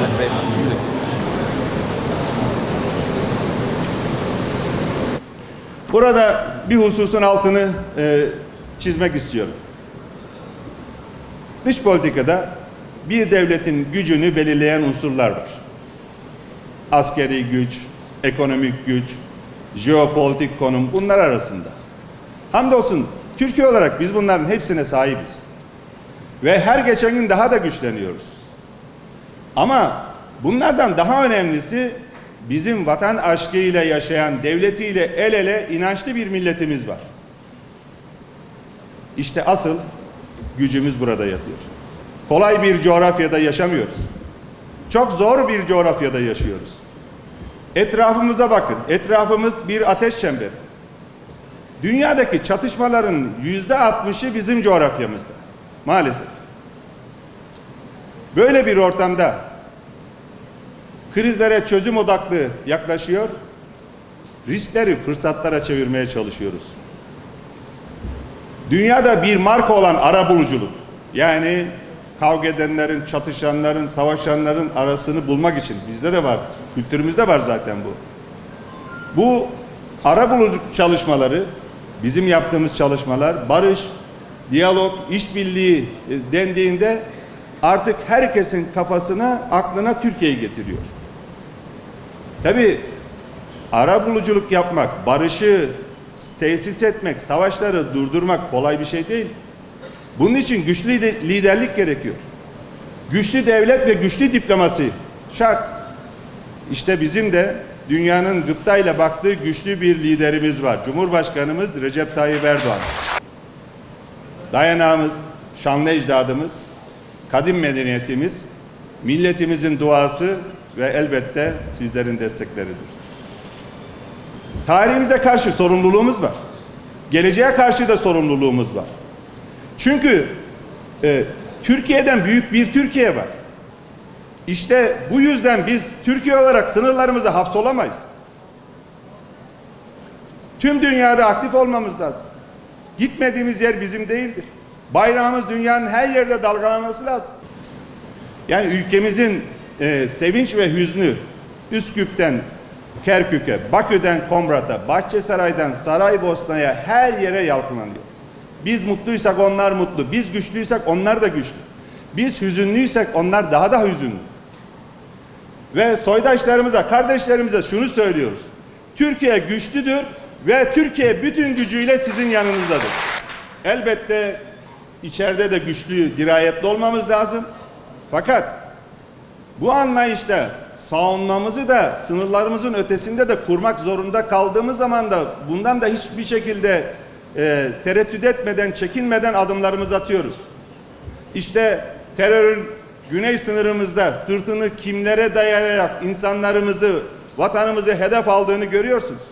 Beyefendi siz de. Burada bir hususun altını e, çizmek istiyorum. Dış politikada bir devletin gücünü belirleyen unsurlar var. Askeri güç, ekonomik güç, jeopolitik konum bunlar arasında. Hamdolsun Türkiye olarak biz bunların hepsine sahibiz. Ve her geçen gün daha da güçleniyoruz. Ama bunlardan daha önemlisi bizim vatan aşkıyla yaşayan, devletiyle el ele inançlı bir milletimiz var. İşte asıl gücümüz burada yatıyor. Kolay bir coğrafyada yaşamıyoruz. Çok zor bir coğrafyada yaşıyoruz. Etrafımıza bakın. Etrafımız bir ateş çemberi. Dünyadaki çatışmaların yüzde altmışı bizim coğrafyamızda. Maalesef. Böyle bir ortamda krizlere çözüm odaklı yaklaşıyor, riskleri fırsatlara çevirmeye çalışıyoruz. Dünyada bir marka olan arabuluculuk, yani kavga edenlerin, çatışanların, savaşanların arasını bulmak için bizde de vardır. Kültürümüzde var zaten bu. Bu arabuluculuk çalışmaları, bizim yaptığımız çalışmalar, barış, diyalog, işbirliği e, dendiğinde artık herkesin kafasına, aklına Türkiye'yi getiriyor. Tabi arabuluculuk yapmak, barışı tesis etmek, savaşları durdurmak kolay bir şey değil. Bunun için güçlü de- liderlik gerekiyor. Güçlü devlet ve güçlü diplomasi şart. İşte bizim de dünyanın gıptayla baktığı güçlü bir liderimiz var. Cumhurbaşkanımız Recep Tayyip Erdoğan. Dayanağımız, şanlı ecdadımız, kadim medeniyetimiz, milletimizin duası ve elbette sizlerin destekleridir. Tarihimize karşı sorumluluğumuz var. Geleceğe karşı da sorumluluğumuz var. Çünkü e, Türkiye'den büyük bir Türkiye var. İşte bu yüzden biz Türkiye olarak sınırlarımıza hapsolamayız. Tüm dünyada aktif olmamız lazım. Gitmediğimiz yer bizim değildir. Bayrağımız dünyanın her yerde dalgalanması lazım. Yani ülkemizin e, sevinç ve hüznü Üsküp'ten Kerkük'e, Bakü'den Komrat'a, Bahçesaray'dan Saraybosna'ya her yere yalkınlanıyor. Biz mutluysak onlar mutlu, biz güçlüysek onlar da güçlü. Biz hüzünlüysek onlar daha da hüzünlü. Ve soydaşlarımıza, kardeşlerimize şunu söylüyoruz. Türkiye güçlüdür ve Türkiye bütün gücüyle sizin yanınızdadır. Elbette içeride de güçlü, dirayetli olmamız lazım. Fakat bu anlayışta savunmamızı da sınırlarımızın ötesinde de kurmak zorunda kaldığımız zaman da bundan da hiçbir şekilde e, tereddüt etmeden, çekinmeden adımlarımızı atıyoruz. İşte terörün güney sınırımızda sırtını kimlere dayanarak insanlarımızı, vatanımızı hedef aldığını görüyorsunuz.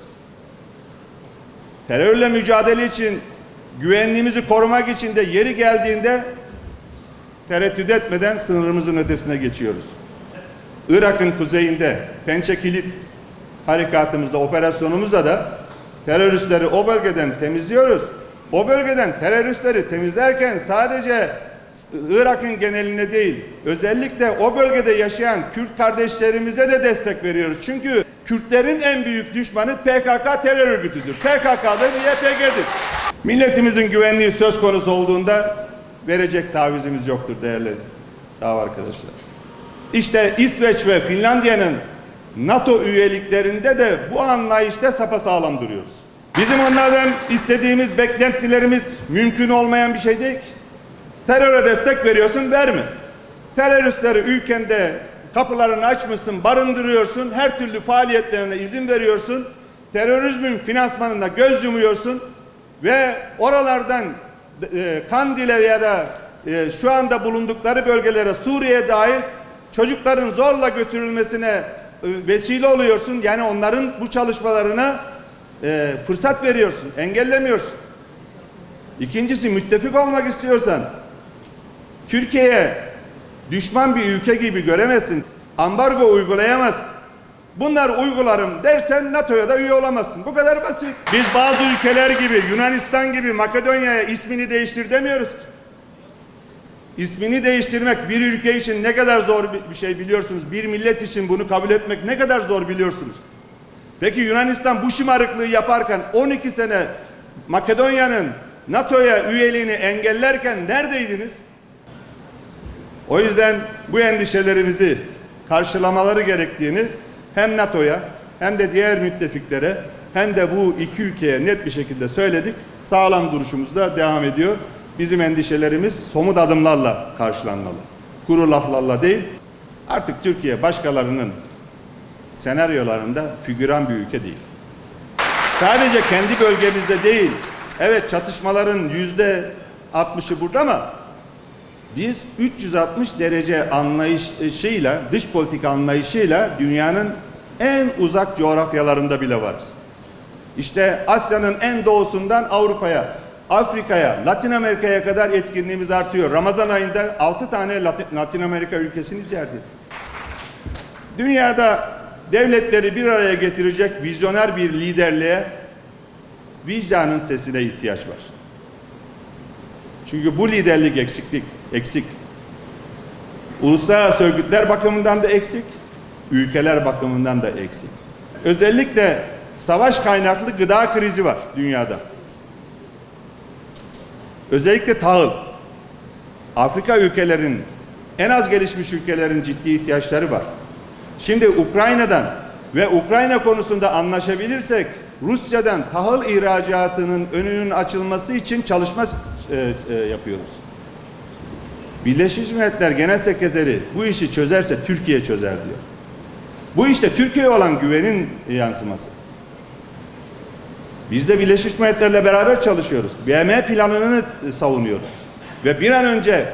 Terörle mücadele için, güvenliğimizi korumak için de yeri geldiğinde tereddüt etmeden sınırımızın ötesine geçiyoruz. Irak'ın kuzeyinde Pençe Kilit harekatımızda, operasyonumuzda da teröristleri o bölgeden temizliyoruz. O bölgeden teröristleri temizlerken sadece Irak'ın geneline değil, özellikle o bölgede yaşayan Kürt kardeşlerimize de destek veriyoruz. Çünkü Kürtlerin en büyük düşmanı PKK terör örgütüdür. PKK'dır, YPG'dir. Milletimizin güvenliği söz konusu olduğunda verecek tavizimiz yoktur değerli dava arkadaşlar. İşte İsveç ve Finlandiya'nın NATO üyeliklerinde de bu anlayışta sapasağlam duruyoruz. Bizim onlardan istediğimiz beklentilerimiz mümkün olmayan bir şey değil ki. Teröre destek veriyorsun verme. Teröristleri ülkende kapılarını açmışsın, barındırıyorsun, her türlü faaliyetlerine izin veriyorsun. Terörizmin finansmanına göz yumuyorsun ve oralardan e, Kandil'e ya da e, şu anda bulundukları bölgelere Suriye dahil çocukların zorla götürülmesine e, vesile oluyorsun. Yani onların bu çalışmalarına e, fırsat veriyorsun, engellemiyorsun. İkincisi müttefik olmak istiyorsan Türkiye'ye düşman bir ülke gibi göremezsin. Ambargo uygulayamazsın. Bunlar uygularım dersen NATO'ya da üye olamazsın. Bu kadar basit. Biz bazı ülkeler gibi Yunanistan gibi Makedonya'ya ismini değiştir demiyoruz ki. İsmini değiştirmek bir ülke için ne kadar zor bir şey biliyorsunuz. Bir millet için bunu kabul etmek ne kadar zor biliyorsunuz. Peki Yunanistan bu şımarıklığı yaparken 12 sene Makedonya'nın NATO'ya üyeliğini engellerken neredeydiniz? O yüzden bu endişelerimizi karşılamaları gerektiğini hem NATO'ya hem de diğer müttefiklere hem de bu iki ülkeye net bir şekilde söyledik. Sağlam duruşumuz da devam ediyor. Bizim endişelerimiz somut adımlarla karşılanmalı. Kuru laflarla değil. Artık Türkiye başkalarının senaryolarında figüran bir ülke değil. Sadece kendi bölgemizde değil. Evet çatışmaların yüzde 60'ı burada ama biz 360 derece anlayışıyla, dış politika anlayışıyla dünyanın en uzak coğrafyalarında bile varız. İşte Asya'nın en doğusundan Avrupa'ya, Afrika'ya, Latin Amerika'ya kadar etkinliğimiz artıyor. Ramazan ayında 6 tane Latin, Amerika ülkesini ziyaret. Dünyada devletleri bir araya getirecek vizyoner bir liderliğe vicdanın sesine ihtiyaç var. Çünkü bu liderlik eksiklik, eksik. Uluslararası örgütler bakımından da eksik, ülkeler bakımından da eksik. Özellikle savaş kaynaklı gıda krizi var dünyada. Özellikle tahıl. Afrika ülkelerin, en az gelişmiş ülkelerin ciddi ihtiyaçları var. Şimdi Ukrayna'dan ve Ukrayna konusunda anlaşabilirsek Rusya'dan tahıl ihracatının önünün açılması için çalışma e, e, yapıyoruz. Birleşmiş Milletler Genel Sekreteri bu işi çözerse Türkiye çözer diyor. Bu işte Türkiye'ye olan güvenin yansıması. Biz de Birleşmiş Milletler'le beraber çalışıyoruz. BM planını savunuyoruz. Ve bir an önce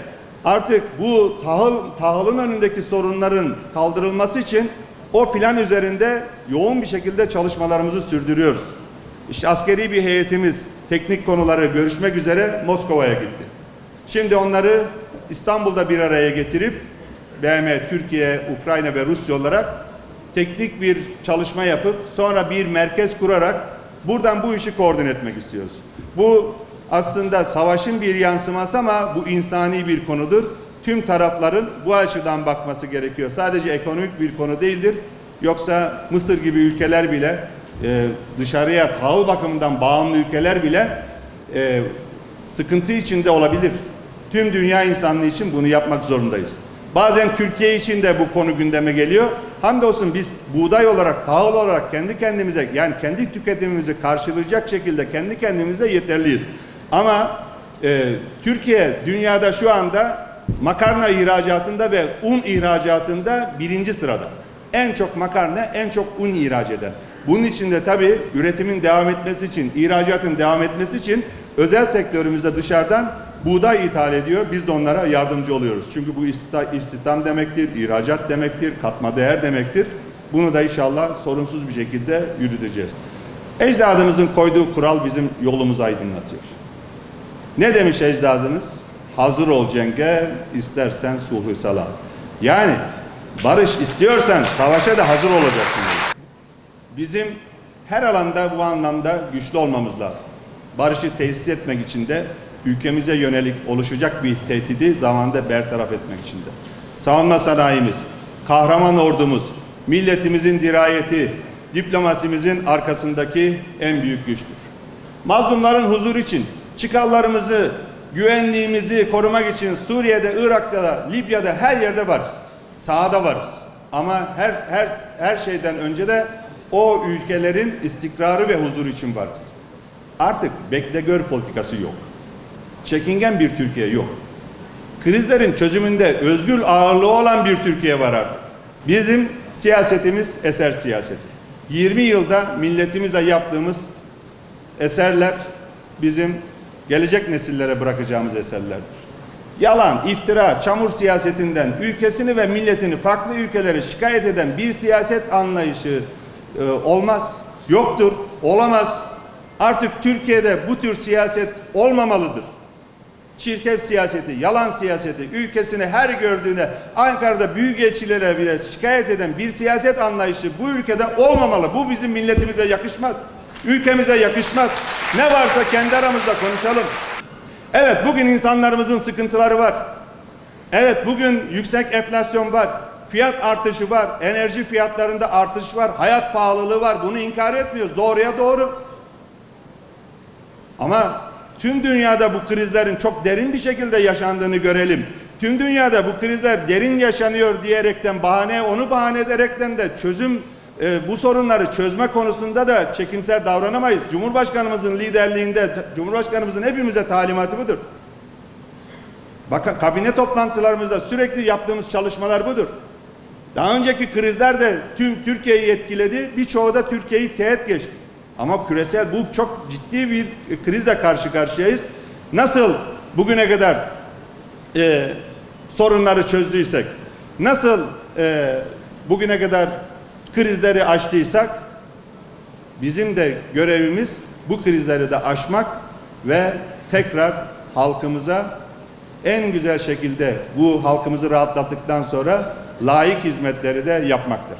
artık bu tahıl, tahılın önündeki sorunların kaldırılması için o plan üzerinde yoğun bir şekilde çalışmalarımızı sürdürüyoruz. İşte askeri bir heyetimiz teknik konuları görüşmek üzere Moskova'ya gitti. Şimdi onları İstanbul'da bir araya getirip BM, Türkiye, Ukrayna ve Rusya olarak teknik bir çalışma yapıp sonra bir merkez kurarak buradan bu işi koordine etmek istiyoruz. Bu aslında savaşın bir yansıması ama bu insani bir konudur. Tüm tarafların bu açıdan bakması gerekiyor. Sadece ekonomik bir konu değildir. Yoksa Mısır gibi ülkeler bile e, dışarıya tahıl bakımından bağımlı ülkeler bile e, sıkıntı içinde olabilir. Tüm dünya insanlığı için bunu yapmak zorundayız. Bazen Türkiye için de bu konu gündeme geliyor. Hamdolsun biz buğday olarak, tahıl olarak kendi kendimize yani kendi tüketimimizi karşılayacak şekilde kendi kendimize yeterliyiz. Ama e, Türkiye dünyada şu anda makarna ihracatında ve un ihracatında birinci sırada. En çok makarna, en çok un ihraç eden. Bunun için de tabii üretimin devam etmesi için, ihracatın devam etmesi için özel sektörümüzde dışarıdan buğday ithal ediyor. Biz de onlara yardımcı oluyoruz. Çünkü bu isti- istihdam demektir, ihracat demektir, katma değer demektir. Bunu da inşallah sorunsuz bir şekilde yürüteceğiz. Ecdadımızın koyduğu kural bizim yolumuzu aydınlatıyor. Ne demiş ecdadımız? Hazır ol cenge, istersen sulhu salat. Yani barış istiyorsan savaşa da hazır olacaksın. Bizim her alanda bu anlamda güçlü olmamız lazım. Barışı tesis etmek için de ülkemize yönelik oluşacak bir tehdidi zamanda bertaraf etmek için de. Savunma sanayimiz, kahraman ordumuz, milletimizin dirayeti, diplomasimizin arkasındaki en büyük güçtür. Mazlumların huzur için, çıkarlarımızı, güvenliğimizi korumak için Suriye'de, Irak'ta da, Libya'da her yerde varız. Sahada varız. Ama her her her şeyden önce de o ülkelerin istikrarı ve huzuru için varız. Artık bekle gör politikası yok. Çekingen bir Türkiye yok. Krizlerin çözümünde özgür ağırlığı olan bir Türkiye var artık. Bizim siyasetimiz eser siyaseti. 20 yılda milletimizle yaptığımız eserler bizim gelecek nesillere bırakacağımız eserlerdir. Yalan, iftira, çamur siyasetinden ülkesini ve milletini farklı ülkelere şikayet eden bir siyaset anlayışı e, olmaz, yoktur, olamaz. Artık Türkiye'de bu tür siyaset olmamalıdır. Çirkef siyaseti, yalan siyaseti, ülkesini her gördüğüne Ankara'da büyükelçilere bile şikayet eden bir siyaset anlayışı bu ülkede olmamalı. Bu bizim milletimize yakışmaz. Ülkemize yakışmaz. Ne varsa kendi aramızda konuşalım. Evet bugün insanlarımızın sıkıntıları var. Evet bugün yüksek enflasyon var. Fiyat artışı var. Enerji fiyatlarında artış var. Hayat pahalılığı var. Bunu inkar etmiyoruz. Doğruya doğru. Ama tüm dünyada bu krizlerin çok derin bir şekilde yaşandığını görelim. Tüm dünyada bu krizler derin yaşanıyor diyerekten bahane onu bahane ederekten de çözüm e, bu sorunları çözme konusunda da çekimser davranamayız. Cumhurbaşkanımızın liderliğinde Cumhurbaşkanımızın hepimize talimatı budur. Bakın kabine toplantılarımızda sürekli yaptığımız çalışmalar budur. Daha önceki krizler de tüm Türkiye'yi etkiledi. Birçoğu da Türkiye'yi teğet geçti. Ama küresel bu çok ciddi bir krizle karşı karşıyayız. Nasıl bugüne kadar e, sorunları çözdüysek, nasıl e, bugüne kadar krizleri aştıysak, bizim de görevimiz bu krizleri de aşmak ve tekrar halkımıza en güzel şekilde bu halkımızı rahatlattıktan sonra layık hizmetleri de yapmaktır.